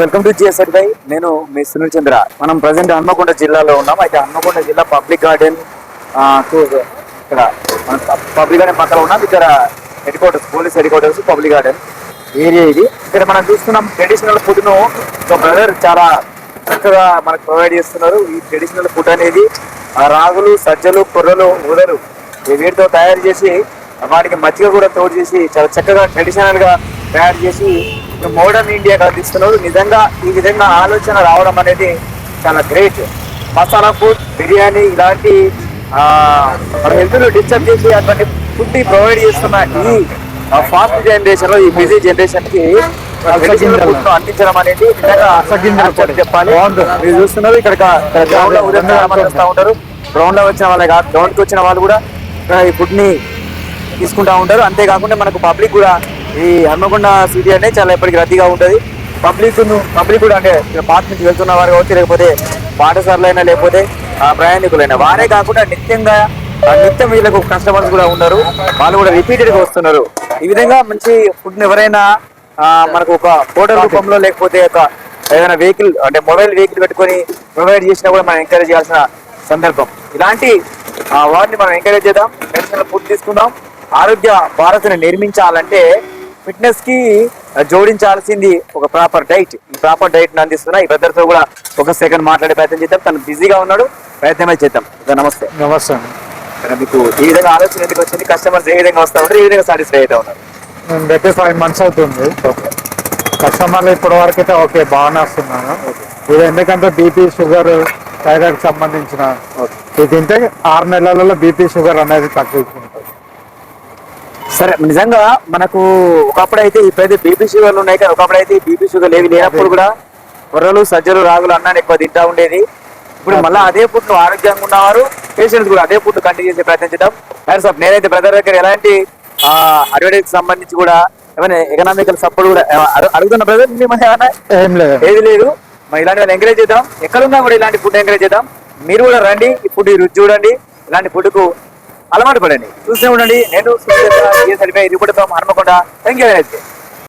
Welcome to GSR by నేను మీ సునీల్ చంద్ర. మనం present Hanamkonda జిల్లాలో ఉన్నాం. అయితే హన్మకొండ జిల్లా పబ్లిక్ గార్డెన్ ఇక్కడ మన పబ్లిక్ గార్డెన్ పక్కన ఉన్నాం. ఇక్కడ headquarters police headquarters public garden area ఇది. ఇక్కడ మనం చూస్తున్నాం ట్రెడిషనల్ ఫుడ్ను ఒక బ్రదర్ చాలా చక్కగా మనకు ప్రొవైడ్ చేస్తున్నారు. ఈ ట్రెడిషనల్ ఫుడ్ అనేది ఆ రాగులు సజ్జలు కొర్రలు ఉదలు వీటితో తయారు చేసి వాటికి మజ్జిగ కూడా తోడు చేసి చాలా చక్కగా ట్రెడిషనల్గా తయారు చేసి మోడర్న్ ఇండియా కల్పిస్తున్నారు నిజంగా ఈ విధంగా ఆలోచన రావడం అనేది చాలా గ్రేట్. మసాలా ఫుడ్ బిర్యానీ ఇలాంటి ఆ, మన హెల్త్ను డిస్టర్బ్ చేసి అటువంటి ఫుడ్ ప్రొవైడ్ చేస్తున్న ఈ ఫాస్ట్ జనరేషన్లో ఈ బిజీ జనరేషన్కి traditional food ను అందించడం అనేది చెప్పాలి. మీరు చూస్తున్నారు ఇక్కడ గ్రౌండ్లో వస్తూ ఉంటారు. గ్రౌండ్లో వచ్చిన వాళ్ళే కాదు గ్రౌండ్కి వచ్చిన వాళ్ళు కూడా ఇక్కడ ఈ ఫుడ్ని తీసుకుంటా ఉంటారు. అంతేకాకుండా మనకు పబ్లిక్ కూడా ఈ హన్మకొండ సిటీ అనేది చాలా ఎప్పటికి రద్దీగా ఉంటుంది. పబ్లిక్ పబ్లిక్ కూడా అంటే పార్క్ నుంచి వెళ్తున్న వారు కావచ్చు లేకపోతే పాఠశాలైనా లేకపోతే ప్రయాణికులైనా. వారే కాకుండా నిత్యంగా నిత్యం వీళ్ళకు కస్టమర్స్ కూడా ఉన్నారు. వాళ్ళు కూడా రిపీటెడ్గా వస్తున్నారు. ఈ విధంగా మంచి ఫుడ్ ఎవరైనా మనకు ఒక హోటల్ రూపంలో లేకపోతే ఒక ఏదైనా వెహికల్ అంటే మొబైల్ వెహికల్ పెట్టుకొని ప్రొవైడ్ చేసినా కూడా మనం ఎంకరేజ్ చేయాల్సిన సందర్భం. ఇలాంటి ఆ, వాటిని మనం ఎంకరేజ్ చేద్దాం. ఫుడ్ తీసుకుందాం. ఆరోగ్య భారత్ని నిర్మించాలంటే ఫిట్నెస్కి జోడించాల్సింది ఒక ప్రాపర్ డైట్. ఈ ప్రాపర్ డైట్ అందిస్తున్నా ఈ బ్రదర్తో కూడా ఒక సెకండ్ మాట్లాడే ప్రయత్నం చేద్దాం. తను బిజీగా ఉన్నాడు. ప్రయత్నమే చేద్దాం. ఇక నమస్తే. నమస్తే మీకు ఈ విధంగా ఆలోచన ఎందుకు వచ్చింది? కస్టమర్స్ ఏ విధంగా వస్తా ఉంటారు ఏ విధంగా సాటిస్ఫై అవుతా ఉన్నారు నేను పెట్టి ఫైవ్ మంత్స్ అవుతుంది. కస్టమర్లు ఇప్పటి వరకు అయితే ఓకే బాగానే వస్తున్నాను ఇది ఎందుకంటే బీపీ షుగర్ థైరాయిడ్ సంబంధించిన ఇది తింటే ఆరు నెలలలో బీపీ షుగర్ అనేది తగ్గుతుంది సరే నిజంగా మనకు ఒకప్పుడు అయితే ఇప్పుడైతే బీపీ షుగర్లు ఉన్నాయి కానీ ఒకప్పుడు అయితే బీపీ షుగర్ ఏవి లేనప్పుడు కూడా కొర్రలు సజ్జలు రాగులు అన్నాన్ని ఎక్కువ తింటా ఉండేది. ఇప్పుడు మళ్ళీ అదే ఫుడ్ ఆరోగ్యంగా ఉన్నవారు పేషెంట్స్ కూడా అదే ఫుడ్ కంటిన్యూ చేసే ప్రయత్నం చేద్దాం. హ్యాట్స్ ఆఫ్ నేనైతే బ్రదర్ దగ్గర ఎలాంటి అడ్వర్టైజ్ సంబంధించి కూడా ఏమైనా ఎకనామికల్ సపోర్ట్ కూడా అడు- అడుగుతున్న బ్రదర్ ఏమైనా? ఏది లేదు. మరి ఇలాంటి ఎంకరేజ్ చేద్దాం. ఎక్కడున్నా కూడా ఇలాంటి ఫుడ్ ఎంకరేజ్ చేద్దాం. మీరు కూడా రండి ఈ ఫుడ్ రుచి చూడండి. ఇలాంటి ఫుడ్కు అలవాటు పడండి. చూస్తూనే ఉండండి. నేను సరిపోయి ఇది కూడా హనుమకొండ. Thank you